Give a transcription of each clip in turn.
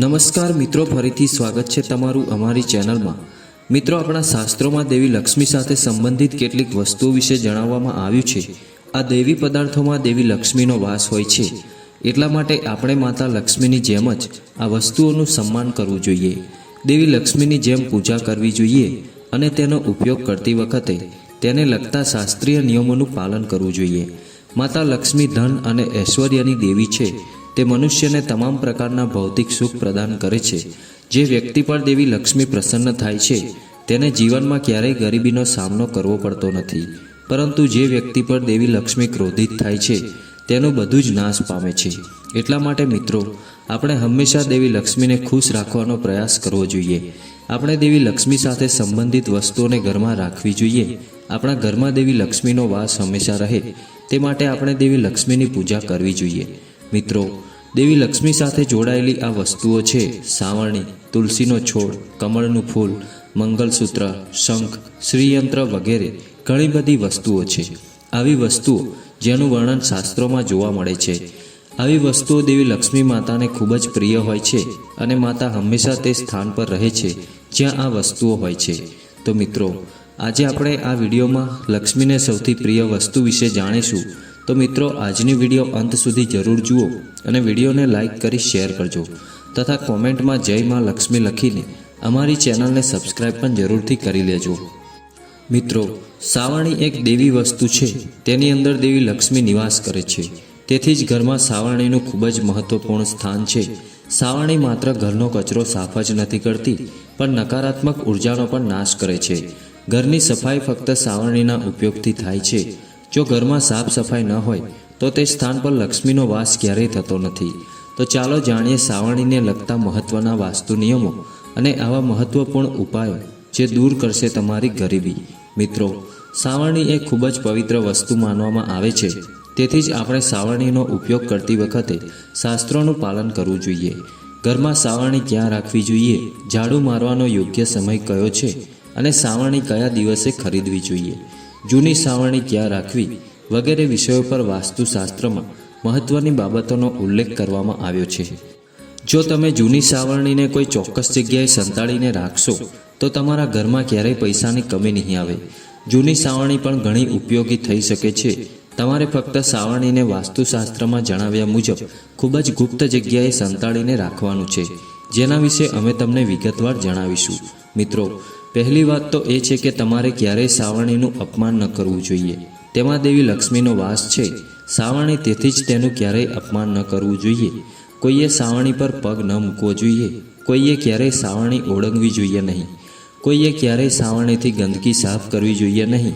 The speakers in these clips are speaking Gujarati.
નમસ્કાર મિત્રો, ફરીથી સ્વાગત છે તમારું અમારી ચેનલમાં. મિત્રો, આપણા શાસ્ત્રોમાં દેવી લક્ષ્મી સાથે સંબંધિત કેટલીક વસ્તુઓ વિશે જણાવવામાં આવ્યું છે. આ દૈવી પદાર્થોમાં દેવી લક્ષ્મીનો વાસ હોય છે. એટલા માટે આપણે માતા લક્ષ્મીની જેમ જ આ વસ્તુઓનું સન્માન કરવું જોઈએ. દેવી લક્ષ્મીની જેમ પૂજા કરવી જોઈએ અને તેનો ઉપયોગ કરતી વખતે તેને લગતા શાસ્ત્રીય નિયમોનું પાલન કરવું જોઈએ. માતા લક્ષ્મી ધન અને ઐશ્વર્યની દેવી છે. તે મનુષ્યને તમામ પ્રકારના ભૌતિક સુખ પ્રદાન કરે છે. જે વ્યક્તિ પર દેવી લક્ષ્મી પ્રસન્ન થાય છે, તેને જીવનમાં ક્યારેય ગરીબીનો સામનો કરવો પડતો નથી. પરંતુ જે વ્યક્તિ પર દેવી લક્ષ્મી ક્રોધિત થાય છે, તેનું બધું જ નાશ પામે છે. એટલા માટે મિત્રો, આપણે હંમેશા દેવી લક્ષ્મીને ખુશ રાખવાનો પ્રયાસ કરવો જોઈએ. આપણે દેવી લક્ષ્મી સાથે સંબંધિત વસ્તુઓને ઘરમાં રાખવી જોઈએ. આપણા ઘરમાં દેવી લક્ષ્મીનો વાસ હંમેશા રહે. તે માટે આપણે દેવી લક્ષ્મીની પૂજા કરવી જોઈએ. મિત્રો દેવી લક્ષ્મી સાથે જોડાયેલી આ વસ્તુઓ છે સાવરણી, તુલસીનો છોડ, કમળનું ફૂલ, મંગલસૂત્ર, શંખ, શ્રીયંત્ર વગેરે ઘણી બધી વસ્તુઓ છે. આવી વસ્તુઓ જેનું વર્ણન શાસ્ત્રોમાં જોવા મળે છે. આવી વસ્તુઓ દેવી લક્ષ્મી માતાને ખૂબ જ પ્રિય હોય છે અને માતા હંમેશા તે સ્થાન પર રહે છે જ્યાં આ વસ્તુઓ હોય છે. તો મિત્રો, આજે આપણે આ વિડીયોમાં લક્ષ્મીને સૌથી પ્રિય વસ્તુ વિશે જાણીશું. તો મિત્રો, આજની વીડિયો અંત સુધી જરૂર જુઓ અને વિડીયોને લાઇક કરી શેર કરજો. તથા કોમેન્ટમાં જય માં લક્ષ્મી લખીને અમારી ચેનલને સબસ્ક્રાઈબ પણ જરૂરથી કરી લેજો. મિત્રો, સાવરણી એક દેવી વસ્તુ છે, તેની અંદર દેવી લક્ષ્મી નિવાસ કરે છે. તેથી જ ઘરમાં સાવરણીનું ખૂબ જ મહત્વપૂર્ણ સ્થાન છે. સાવરણી માત્ર ઘરનો કચરો સાફ જ નથી કરતી, પણ નકારાત્મક ઉર્જાનો પણ નાશ કરે છે. ઘરની સફાઈ ફક્ત સાવરણીના ઉપયોગથી થાય છે. જો ઘરમાં સાફ સફાઈ ન હોય, તો તે સ્થાન પર લક્ષ્મીનો વાસ ક્યારેય થતો નથી. તો ચાલો જાણીએ સાવરણીને લગતા મહત્વના વાસ્તુ નિયમો અને આવા મહત્વપૂર્ણ ઉપાયો જે દૂર કરશે તમારી ગરીબી. મિત્રો, સાવરણી એ ખૂબ જ પવિત્ર વસ્તુ માનવામાં આવે છે. તેથી જ આપણે સાવરણીનો ઉપયોગ કરતી વખતે શાસ્ત્રોનું પાલન કરવું જોઈએ. ઘરમાં સાવરણી ક્યાં રાખવી જોઈએ? ઝાડુ મારવાનો યોગ્ય સમય કયો છે? અને સાવરણી કયા દિવસે ખરીદવી જોઈએ? જૂની સાવરણી ક્યાં રાખવી વગેરે વિષયો પર વાસ્તુશાસ્ત્રમાં મહત્વની બાબતોનો ઉલ્લેખ કરવામાં આવ્યો છે. જો તમે જૂની સાવરણીને કોઈ ચોક્કસ જગ્યાએ સંતાડીને રાખશો, તો તમારા ઘરમાં ક્યારેય પૈસાની કમી નહીં આવે. જૂની સાવરણી પણ ઘણી ઉપયોગી થઈ શકે છે. તમારે ફક્ત સાવરણીને વાસ્તુશાસ્ત્રમાં જણાવ્યા મુજબ ખૂબ જ ગુપ્ત જગ્યાએ સંતાડીને રાખવાનું છે. જેના વિશે અમે તમને વિગતવાર જણાવીશું. મિત્રો પહેલી વાત તો એ છે કે તમારે ક્યારેય સાવરણીનું અપમાન ન કરવું જોઈએ. તેમાં દેવી લક્ષ્મીનો વાસ છે. સાવરણી તેથી જ તેનું ક્યારેય અપમાન ન કરવું જોઈએ. કોઈએ સાવરણી પર પગ ન મૂકવો જોઈએ. કોઈએ ક્યારેય સાવરણી ઓળંગવી જોઈએ નહીં. કોઈએ ક્યારેય સાવરણીથી ગંદકી સાફ કરવી જોઈએ નહીં.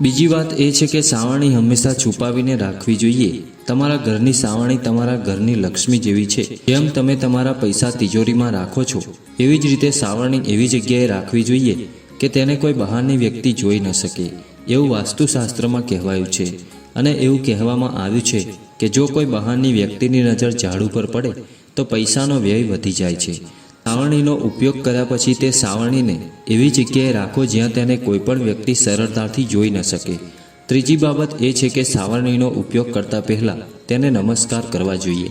બીજી વાત એ છે કે સાવરણી હંમેશા છુપાવીને રાખવી જોઈએ. તમારા ઘરની સાવરણી તમારા ઘરની લક્ષ્મી જેવી છે. જેમ તમે તમારા પૈસા તિજોરીમાં રાખો છો, એવી જ રીતે સાવરણી એવી જગ્યાએ રાખવી જોઈએ કે તેને કોઈ બહારની વ્યક્તિ જોઈ ન શકે. એવું વાસ્તુશાસ્ત્રમાં કહેવાયું છે અને એવું કહેવામાં આવ્યું છે કે જો કોઈ બહારની વ્યક્તિની નજર ઝાડુ પર પડે, તો પૈસાનો વ્યય વધી જાય છે. સાવરણીનો ઉપયોગ કર્યા પછી તે સાવરણીને એવી જગ્યાએ રાખો જ્યાં તેને કોઈપણ વ્યક્તિ સરળતાથી જોઈ ન શકે. ત્રીજી બાબત એ છે કે સાવરણીનો ઉપયોગ કરતા પહેલાં તેને નમસ્કાર કરવા જોઈએ.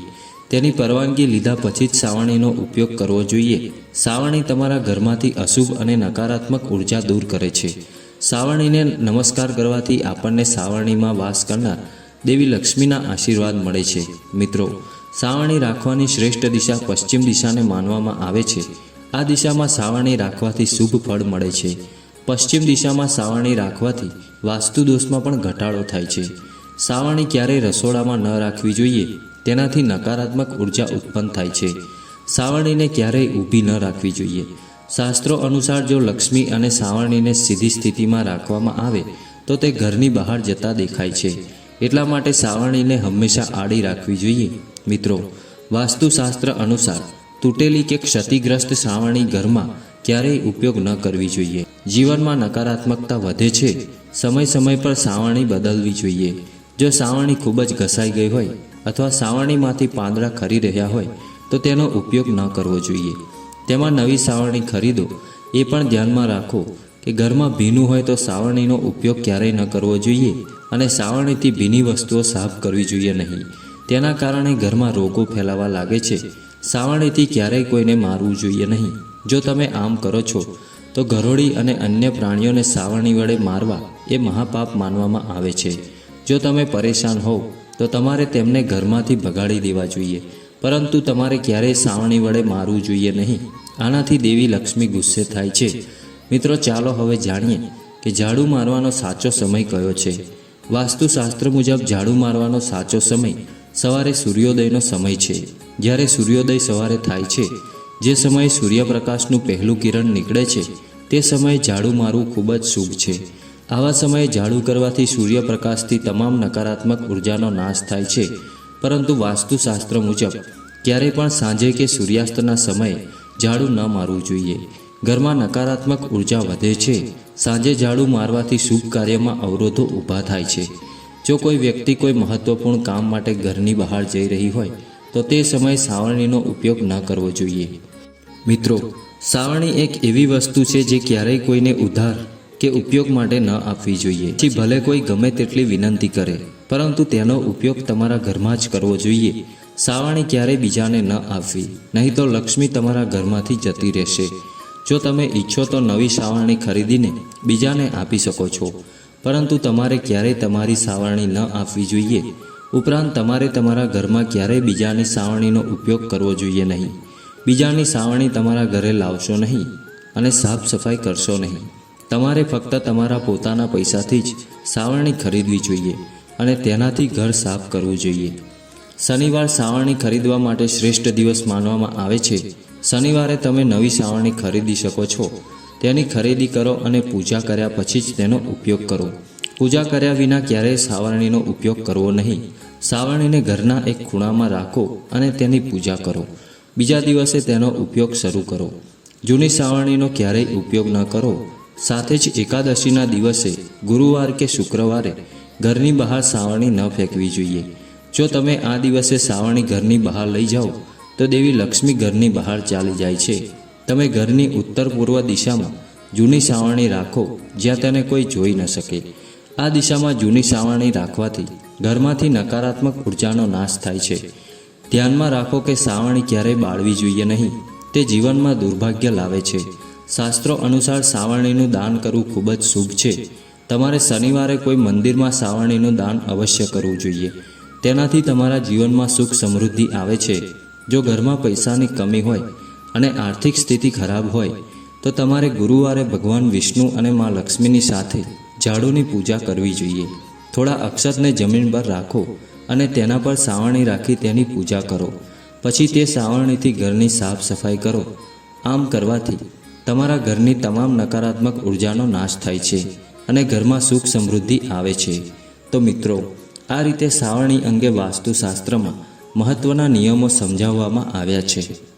તેની પરવાનગી લીધા પછી જ સાવરણીનો ઉપયોગ કરવો જોઈએ. સાવરણી તમારા ઘરમાંથી અશુભ અને નકારાત્મક ઊર્જા દૂર કરે છે. સાવરણીને નમસ્કાર કરવાથી આપણને સાવરણીમાં વાસ કરનાર દેવી લક્ષ્મીના આશીર્વાદ મળે છે. મિત્રો સાવરણી રાખવાની શ્રેષ્ઠ દિશા પશ્ચિમ દિશાને માનવામાં આવે છે. આ દિશામાં સાવરણી રાખવાથી શુભ ફળ મળે છે. પશ્ચિમ દિશામાં સાવરણી રાખવાથી વાસ્તુ દોષમાં પણ ઘટાડો થાય છે. સાવરણી ક્યારેય રસોડામાં ન રાખવી જોઈએ, તેનાથી નકારાત્મક ઊર્જા ઉત્પન્ન થાય છે. સાવરણીને ક્યારેય ઊભી ન રાખવી જોઈએ. શાસ્ત્રો અનુસાર જો લક્ષ્મી અને સાવરણીને સીધી સ્થિતિમાં રાખવામાં આવે, તો તે ઘરની બહાર જતા દેખાય છે. એટલા માટે સાવરણીને હંમેશા આડી રાખવી જોઈએ. મિત્રો, વાસ્તુશાસ્ત્ર અનુસાર તૂટેલી કે ક્ષતિગ્રસ્ત સાવરણી ઘરમાં ક્યારેય ઉપયોગ ન કરવી જોઈએ. જીવનમાં નકારાત્મકતા વધે છે, સમય સમય પર સાવરણી બદલવી જોઈએ. જો સાવરણી ખૂબ જ ઘસાઈ ગઈ હોય અથવા સાવરણીમાંથી પાંદડા ખરી રહ્યા હોય, તો તેનો ઉપયોગ ન કરવો જોઈએ. તેમાં નવી સાવરણી ખરીદો. એ પણ ધ્યાનમાં રાખો કે ઘરમાં ભીનું હોય તો સાવરણીનો ઉપયોગ ક્યારેય ન કરવો જોઈએ અને સાવરણીથી ભીની વસ્તુઓ સાફ કરવી જોઈએ નહીં. તેના કારણે ઘરમાં રોગો ફેલાવા લાગે છે. સાવરણીથી ક્યારેય કોઈને મારવું જોઈએ નહીં. જો તમે આમ કરો છો, તો ઘરોડી અને અન્ય પ્રાણીઓને સાવરણી વડે મારવા એ મહાપાપ માનવામાં આવે છે. જો તમે પરેશાન હોવ, તો તમારે તેમને ઘરમાંથી ભગાડી દેવા જોઈએ. પરંતુ તમારે ક્યારેય સાવરણી વડે મારવું જોઈએ નહીં. આનાથી દેવી લક્ષ્મી ગુસ્સે થાય છે. મિત્રો, ચાલો હવે જાણીએ કે ઝાડુ મારવાનો સાચો સમય કયો છે. વાસ્તુશાસ્ત્ર મુજબ ઝાડુ મારવાનો સાચો સમય સવારે સૂર્યોદયનો સમય છે. જ્યારે સૂર્યોદય સવારે થાય છે, જે સમયે સૂર્યપ્રકાશનું પહેલું કિરણ નીકળે છે, તે સમયે ઝાડુ મારવું ખૂબ જ શુભ છે. આવા સમયે ઝાડુ કરવાથી સૂર્યપ્રકાશથી તમામ નકારાત્મક ઉર્જાનો નાશ થાય છે. પરંતુ વાસ્તુશાસ્ત્ર મુજબ, ક્યારેય પણ સાંજે કે સૂર્યાસ્તના સમયે ઝાડુ ન મારવું જોઈએ. ઘરમાં નકારાત્મક ઊર્જા વધે છે. સાંજે ઝાડુ મારવાથી શુભ કાર્યમાં અવરોધો ઊભા થાય છે. જો કોઈ વ્યક્તિ કોઈ મહત્વપૂર્ણ કામ માટે ઘરની બહાર જઈ રહી હોય, તો તે સમયે સાવરણીનો ઉપયોગ ન કરવો જોઈએ. મિત્રો, સાવરણી એક એવી વસ્તુ છે જે ક્યારેય કોઈને ઉધાર કે ઉપયોગ માટે ન આપવી જોઈએ. પછી ભલે કોઈ ગમે તેટલી વિનંતી કરે, પરંતુ તેનો ઉપયોગ તમારા ઘરમાં જ કરવો જોઈએ. સાવરણી ક્યારેય બીજાને ન આપવી, નહીં તો લક્ષ્મી તમારા ઘરમાંથી જતી રહેશે. જો તમે ઈચ્છો તો નવી સાવરણી ખરીદીને બીજાને આપી શકો છો. પરંતુ તમારે ક્યારેય તમારી સાવરણી ન આપવી જોઈએ. ઉપરાંત તમારે તમારા ઘરમાં ક્યારેય બીજાની સાવરણીનો ઉપયોગ કરવો જોઈએ નહીં. બીજાની સાવરણી તમારા ઘરે લાવશો નહીં અને સાફ સફાઈ કરશો નહીં. તમારે ફક્ત તમારા પોતાના પૈસાથી જ સાવરણી ખરીદવી જોઈએ અને તેનાથી ઘર સાફ કરવું જોઈએ. શનિવાર સાવરણી ખરીદવા માટે શ્રેષ્ઠ દિવસ માનવામાં આવે છે. શનિવારે તમે નવી સાવરણી ખરીદી શકો છો. તેની ખરીદી કરો અને પૂજા કર્યા પછી જ તેનો ઉપયોગ કરો. પૂજા કર્યા વિના ક્યારેય સાવરણીનો ઉપયોગ કરવો નહીં. સાવરણીને ઘરના એક ખૂણામાં રાખો અને તેની પૂજા કરો. બીજા દિવસે તેનો ઉપયોગ શરૂ કરો. જૂની સાવરણીનો ક્યારેય ઉપયોગ ન કરો. સાથે જ એકાદશીના દિવસે, ગુરુવાર કે શુક્રવારે, ઘરની બહાર સાવરણી ન ફેંકવી જોઈએ. જો તમે આ દિવસે સાવરણી ઘરની બહાર લઈ જાઓ, તો દેવી લક્ષ્મી ઘરની બહાર ચાલી જાય છે. તમે ઘરની ઉત્તર પૂર્વ દિશામાં જૂની સાવરણી રાખો, જ્યાં તેને કોઈ જોઈ ન શકે. આ દિશામાં જૂની સાવરણી રાખવાથી ઘરમાંથી નકારાત્મક ઉર્જાનો નાશ થાય છે. ધ્યાનમાં રાખો કે સાવરણી ક્યારેય બાળવી જોઈએ નહીં. તે જીવનમાં દુર્ભાગ્ય લાવે છે. શાસ્ત્રો અનુસાર સાવરણીનું દાન કરવું ખૂબ જ શુભ છે. તમારે શનિવારે કોઈ મંદિરમાં સાવરણીનું દાન અવશ્ય કરવું જોઈએ. તેનાથી તમારા જીવનમાં સુખ સમૃદ્ધિ આવે છે. જો ઘરમાં પૈસાની કમી હોય અને આર્થિક સ્થિતિ ખરાબ હોય, તો તમારે ગુરુવારે ભગવાન વિષ્ણુ અને મા લક્ષ્મીની સાથે ઝાડુની પૂજા કરવી જોઈએ. થોડા અક્ષતને જમીન પર રાખો અને તેના પર સાવરણી રાખી તેની પૂજા કરો. પછી તે સાવરણીથી ઘરની સાફ સફાઈ કરો. આમ કરવાથી તમારા ઘરની તમામ નકારાત્મક ઉર્જાનો નાશ થાય છે અને ઘરમાં સુખ સમૃદ્ધિ આવે છે. તો મિત્રો, આ રીતે સાવરણી અંગે વાસ્તુશાસ્ત્રમાં મહત્વના નિયમો સમજાવવામાં આવ્યા છે.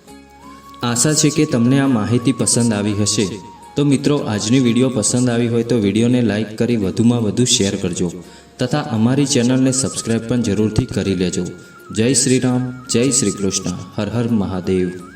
આશા છે કે તમને આ માહિતી પસંદ આવી હશે. તો મિત્રો, આજની વીડિયો પસંદ આવી હોય તો વિડીયોને લાઇક કરી વધુમાં વધુ શેર કરજો. તથા અમારી ચેનલને સબસ્ક્રાઈબ પણ જરૂરથી કરી લેજો. જય શ્રી રામ, જય શ્રી કૃષ્ણ. હર હર મહાદેવ.